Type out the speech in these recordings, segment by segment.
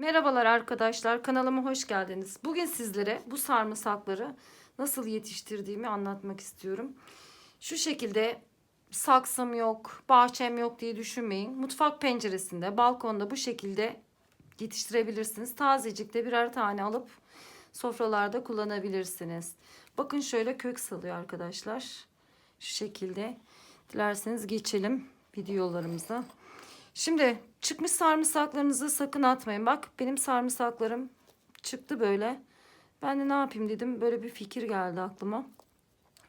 Merhabalar arkadaşlar kanalıma hoş geldiniz. Bugün sizlere bu sarımsakları nasıl yetiştirdiğimi anlatmak istiyorum. Şu şekilde saksım yok, bahçem yok diye düşünmeyin. Mutfak penceresinde, balkonda bu şekilde yetiştirebilirsiniz. Tazecikte birer tane alıp sofralarda kullanabilirsiniz. Bakın şöyle kök salıyor arkadaşlar. Şu şekilde. Dilerseniz geçelim videolarımıza. Şimdi çıkmış sarımsaklarınızı sakın atmayın. Bak benim sarımsaklarım çıktı böyle. Ben de ne yapayım dedim. Böyle bir fikir geldi aklıma.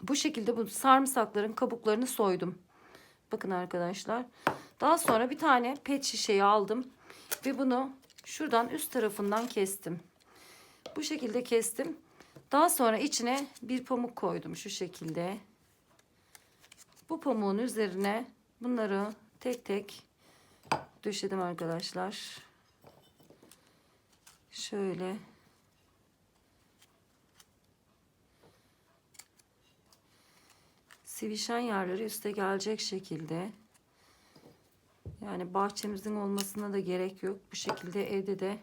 Bu şekilde bu sarımsakların kabuklarını soydum. Bakın arkadaşlar. Daha sonra bir tane pet şişeyi aldım. Ve bunu şuradan üst tarafından kestim. Bu şekilde kestim. Daha sonra içine bir pamuk koydum şu şekilde. Bu pamuğun üzerine bunları tek tek döşedim arkadaşlar. Şöyle. Sivişen yerleri üste gelecek şekilde. Yani bahçemizin olmasına da gerek yok. Bu şekilde evde de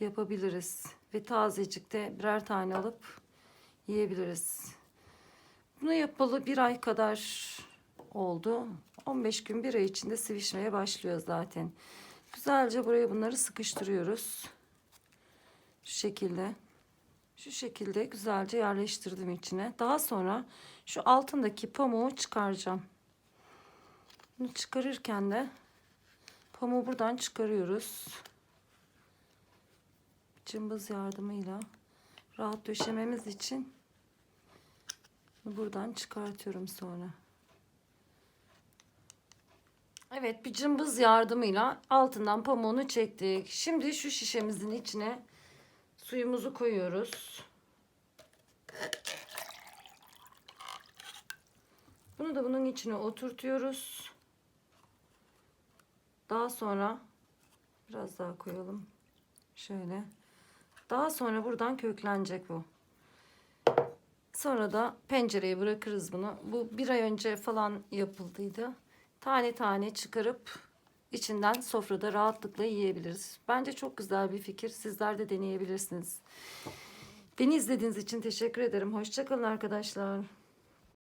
yapabiliriz. Ve tazecik de birer tane alıp yiyebiliriz. Bunu yapalı bir ay kadar oldu. 15 gün bir ay içinde sivişmeye başlıyor zaten. Güzelce buraya bunları sıkıştırıyoruz. Şu şekilde. Şu şekilde güzelce yerleştirdim içine. Daha sonra şu altındaki pamuğu çıkaracağım. Bunu çıkarırken de pamuğu buradan çıkarıyoruz. Cımbız yardımıyla rahat döşememiz için buradan çıkartıyorum sonra. Evet bir cımbız yardımıyla altından pamuğunu çektik. Şimdi şu şişemizin içine suyumuzu koyuyoruz. Bunu da bunun içine oturtuyoruz. Daha sonra biraz daha koyalım. Şöyle. Daha sonra buradan köklenecek bu. Sonra da pencereye bırakırız bunu. Bu bir ay önce falan yapıldıydı. Tane tane çıkarıp içinden sofrada rahatlıkla yiyebiliriz. Bence çok güzel bir fikir. Sizler de deneyebilirsiniz. Beni izlediğiniz için teşekkür ederim. Hoşçakalın arkadaşlar.